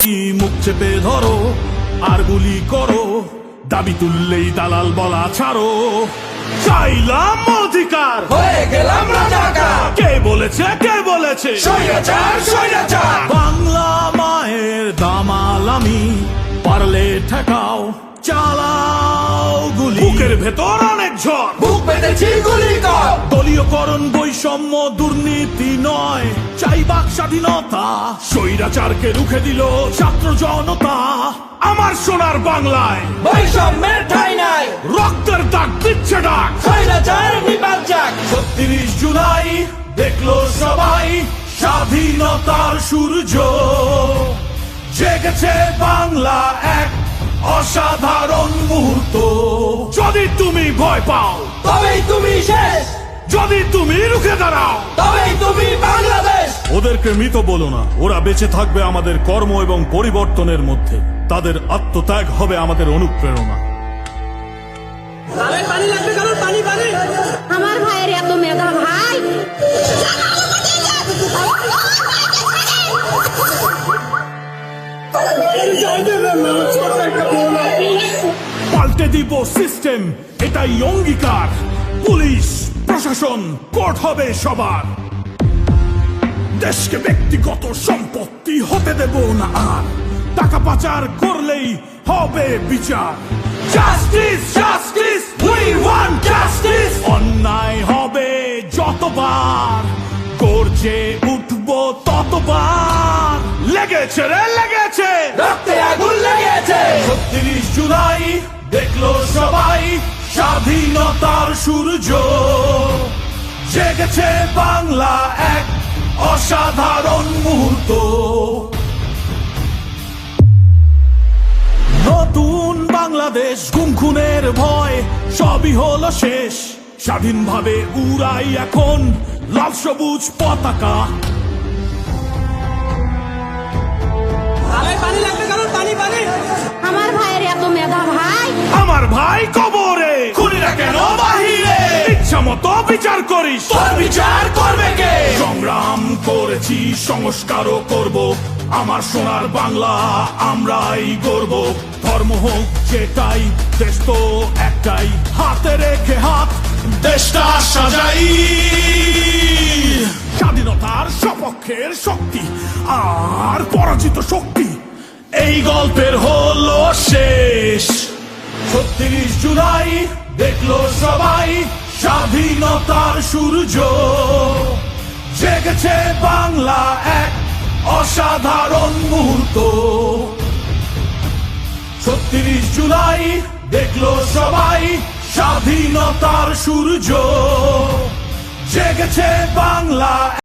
কি মুখ চেপে ধরো আর গুলি করো দাবি তুললেই দালাল বলা ছাড়ো। চাইলাম অধিকার হয়ে গেলাম রাজাকার। কে বলেছে কে বলেছে? স্বৈরাচার স্বৈরাচার। বাংলা মায়ের দামাল আমি পারলে ঠেকাও চালাও গুলি। বুকের ভেতর অনেক ঝড়। দলীয়করণ বৈষম্য দুর্নীতি নয় চাই বাক স্বাধীনতা। স্বৈরাচারকে রুখে দিল ছাত্র জনতা। আমার সোনার বাংলায় বৈষম্যের ঠাই নাই। রক্তের দাগ দিচ্ছে ডাক। স্বৈরাচার নিপাত যাক। ছত্রিশ জুলাই দেখল সবাই স্বাধীনতার সূর্য। জেগেছে বাংলা এক অসাধারণ মুহূর্ত। যদি তুমি ভয় পাও তবেই তুমি শেষ। যদি তুমি রুখে দাঁড়াও। তবেই তুমি বাংলাদেশ। ওদেরকে মৃত বলো না। ওরা বেঁচে থাকবে আমাদের কর্ম এবং পরিবর্তনের মধ্যে। তাদের আত্মত্যাগ হবে আমাদের অনুপ্রেরণা। পানি লাগবে কারণ পানি পানি। আমার ভাইয়ের এত মেধা ভাই। দিব সিস্টেম এটাই অঙ্গীকার। পুলিশ প্রশাসন কোর্ট হবে সবার। দেশকে ব্যক্তিগত সম্পত্তি হতে দেব না আর। টাকা পাচার করলেই হবে বিচার। Justice justice we want justice অন্যায় হবে যতবার গর্জে উঠবো ততবার। লেগেছে রে লেগেছে। রক্তে আগুন লেগেছে। ছত্রিশ জুলাই দেখল সবাই স্বাধীনতার সূর্য। জেগেছে বাংলা এক অসাধারণ মুহূর্ত। নতুন বাংলাদেশ গুমখুনের ভয়, সবই হলো শেষ। স্বাধীনভাবে উড়াই এখন লাল সবুজ পতাকা। ভাই কবরে। খুনিরা কেন বাহিরে? ইচ্ছা মতো বিচার করিস। তোর বিচার করবে কে? সংগ্রাম করেছি সংস্কারও করব। আমার সোনার বাংলা আমরাই গর্ব ধর্ম হোক যেটাই দেশ তো একটাই। হাতে রেখে হাত দেশটা সাজাই। স্বাধীনতার সপক্ষের শক্তি আর পরাজিত শক্তি। এই গল্পের হলো শেষ। ছত্রিশ জুলাই দেখল সবাই স্বাধীনতার সূর্য। জেগেছে বাংলা এক অসাধারণ মুহূর্ত। ছত্রিশ জুলাই দেখল সবাই স্বাধীনতার সূর্য। জেগেছে বাংলা